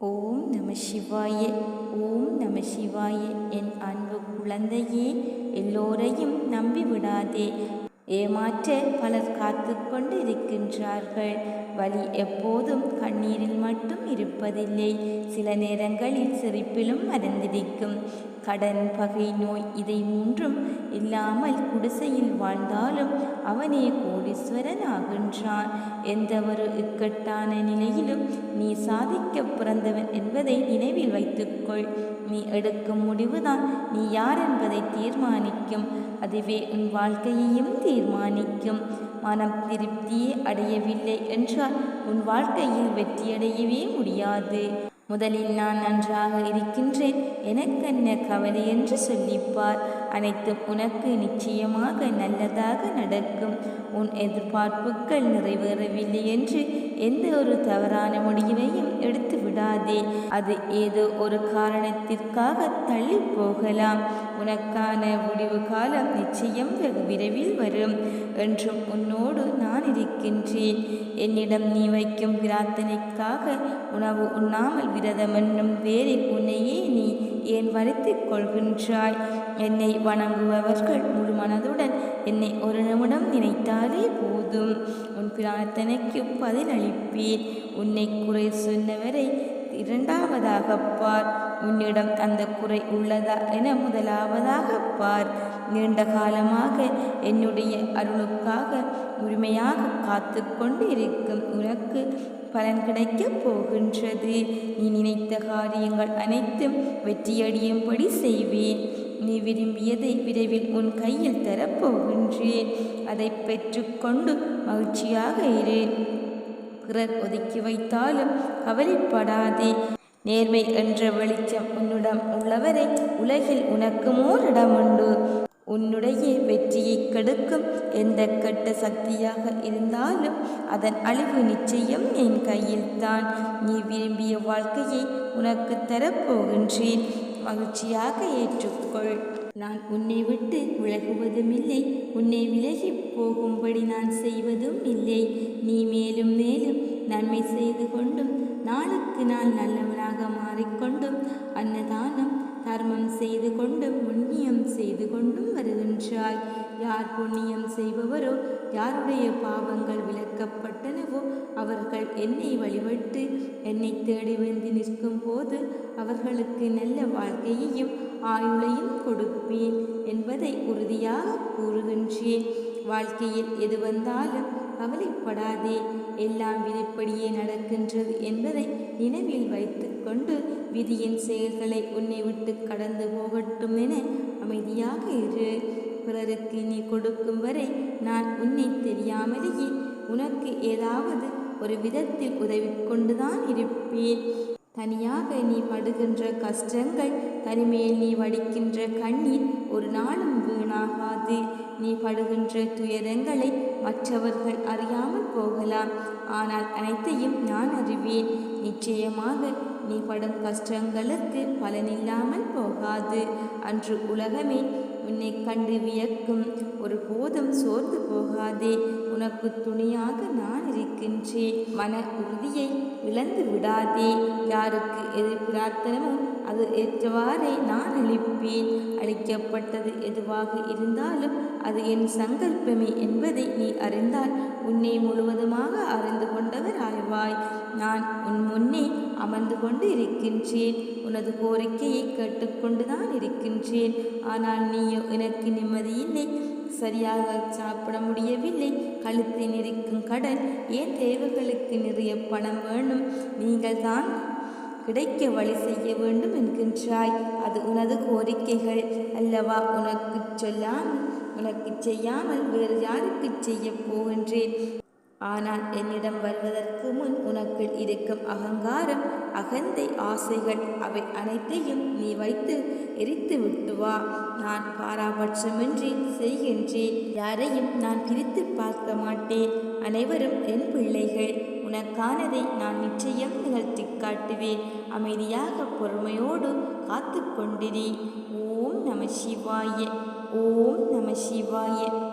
ஓம் நம சிவாய ஓம் நம சிவாய. என் அன்பு குழந்தையே எல்லோரையும் நம்பிவிடாதே. ஏமாற்ற பலர் காத்து கொண்டு இருக்கின்றார்கள் வலி எப்போதும் கண்ணீரில் மட்டும் இருப்பதில்லை. சில நேரங்களில் சிரிப்பிலும் மறந்திருக்கும் கடன் பகை நோய் இதை மூன்றும் இல்லாமல் குடிசையில் வாழ்ந்தாலும் அவனே கோடீஸ்வரன் ஆகின்றான். எந்த ஒரு இக்கட்டான நிலையிலும் நீ சாதிக்க பிறந்தவன் என்பதை நினைவில் வைத்துக்கொள். நீ எடுக்கும் முடிவுதான் நீ யார் என்பதை தீர்மானிக்கும். அதுவே உன் வாழ்க்கையையும் தீர்மானிக்கும். மனம் திருப்தியே அடையவில்லை என்றால் உன் வாழ்க்கையில் வெற்றியடையவே முடியாது. முதலில் நான் நன்றாக இருக்கின்றேன். எனக்கென்ன கவலை என்று சொல்லிப்பார். அனைத்தும் உனக்கு நிச்சயமாக நல்லதாக நடக்கும். உன் எதிர்பார்ப்புகள் நிறைவேறவில்லை என்று எந்த ஒரு தவறான முடிவையும் எடுத்து விடாதே. அது ஏதோ ஒரு காரணத்திற்காக தள்ளி போகலாம் உனக்கான முடிவு காலம் நிச்சயம் வெகு விரைவில் வரும் என்றும் உன்னோடு நான் இருக்கின்றேன். என்னிடம் நீ வைக்கும் பிரார்த்தனைக்காக உணவு உண்ணாமல் விரதம் என்னும் பேரில் உன்னையே நீ ஏன் வருத்திக் கொள்கின்றாய்? என்னை வணங்குபவர்கள் முழு மனதுடன் என்னை ஒரு சொன்னாலே போதும். உன் பிரார்த்தனைக்கு பதிலளிப்பீர் உன்னை குறை சொன்னவரை இரண்டாவதாக பார். உன்னிடம் அந்த குறை உள்ளதா என முதலாவதாக பார். நீண்ட காலமாக என்னுடைய அருளுக்காக உரிமையாக காத்து கொண்டு இருக்கும் உனக்கு பலன் கிடைக்கப் போகின்றது. நீ நினைத்த காரியங்கள் அனைத்தும் வெற்றியடியும்படி செய்வேன் நீ விரும்பியதை விரைவில் உன் கையில் தரப்போகின்றேன். அதை பெற்றுக்கொண்டு மகிழ்ச்சியாக இரு. பிறர் ஒதுக்கி வைத்தாலும் கவலைப்படாதே நேர்மை என்ற வெளிச்சம் உன்னிடம் உள்ளவரை உலகில் உனக்கு உண்டு உன்னுடைய வெற்றியை கெடுக்கும் எந்த கெட்ட சக்தியாக இருந்தாலும் அதன் அழிவு நிச்சயம் என் கையில்தான். நீ விரும்பிய வாழ்க்கையை உனக்கு தரப்போகின்றேன். மகிழ்ச்சியாக ஏற்றுக்கொள். நான் உன்னை விட்டு விலகுவதும் இல்லை உன்னை விலகி போகும்படி நான் செய்வதும் இல்லை நீ மேலும் மேலும் நன்மை செய்து கொண்டும் நாளுக்கு நாள் நல்லவனாக மாறிக்கொண்டும் அன்னதானம் தர்மம் செய்து கொண்டும் புண்ணியம் செய்து கொண்டும் வருகின்றாய். யார் புண்ணியம் செய்பவரோ யாருடைய பாவங்கள் விளக்கப்பட்டனவோ அவர்கள் என்னை வழிபட்டு என்னை தேடி வந்து நிற்கும் போது அவர்களுக்கு நல்ல வாழ்க்கையையும் ஆயுளையும் கொடுப்பேன் என்பதை உறுதியாக கூறுகின்றேன். வாழ்க்கையில் எது வந்தாலும் கவலைப்படாதே. எல்லாம் விதிப்படியே நடக்கின்றது என்பதை நினைவில் வைத்துக்கொண்டு விதியின் செயல்களை உன்னை விட்டு கடந்து போகட்டும் என அமைதியாக இரு. பிறருக்கு நீ கொடுக்கும் வரை நான் உன்னை தெரியாமலேயே உனக்கு ஏதாவது ஒரு விதத்தில் உதவி கொண்டுதான் இருப்பேன். தனியாக நீ படுகின்ற கஷ்டங்கள் தனிமையில் நீ வடிக்கின்ற கண்ணீர் ஒரு நாளும் வீணாகாது. நீ படுகின்ற துயரங்களை மற்றவர்கள் அறியாமல் போகலாம். ஆனால் அனைத்தையும் நான் அறிவேன். நிச்சயமாக நீ படும் கஷ்டங்களுக்கு பலனில்லாமல் போகாது. அன்று உலகமே உன்னை கண்டு வியக்கும். ஒரு போதும் சோர்ந்து போகாதே. உனக்கு துணியாக நான் இருக்கின்றேன். மன உறுதியை இழந்து விடாதே. யாருக்கு எது பிரார்த்தனமோ அது ஏற்றவாறே நான் அளிப்பேன். அளிக்கப்பட்டது எதுவாக இருந்தாலும் அது என் சங்கல்பமே என்பதை நீ அறிந்தால் உன்னை முழுவதுமாக அறிந்து கொண்டவர் ஆய்வாய் நான் உன் முன்னே அமர்ந்து கொண்டு இருக்கின்றேன். உனது கோரிக்கையை கேட்டுக்கொண்டுதான் இருக்கின்றேன். ஆனால் நீயோ எனக்கு நிம்மதியில்லை சரியாக சாப்பிட முடியவில்லை. கழுத்தில் இருக்கும் கடன் ஏன் தேவைகளுக்கு நிறைய பணம் வேணும்? நீங்கள் தான் கிடைக்க வழி செய்ய வேண்டும் என்கின்றாய். அது உனது கோரிக்கைகள் அல்லவா? உனக்கு சொல்லாமல் உனக்கு செய்யாமல் வேறு யாருக்கு செய்ய போகின்றேன்? ஆனால் என்னிடம் வருவதற்கு முன் உனக்கு இருக்கும் அகங்காரம் அகந்தை ஆசைகள் அவை அனைத்தையும் நீ வைத்து எரித்து விட்டு வா. நான் பாராபட்சமின்றி செய்கின்றேன். யாரையும் நான் பிரித்து பார்க்க மாட்டேன். அனைவரும் என் பிள்ளைகள். உனக்கானதை நான் நிச்சயம் நிகழ்த்தி காட்டுவேன். அமைதியாக பொறுமையோடு காத்து கொண்டிரி. ஓம் நம சிவாய. ஓம் நம சிவாய.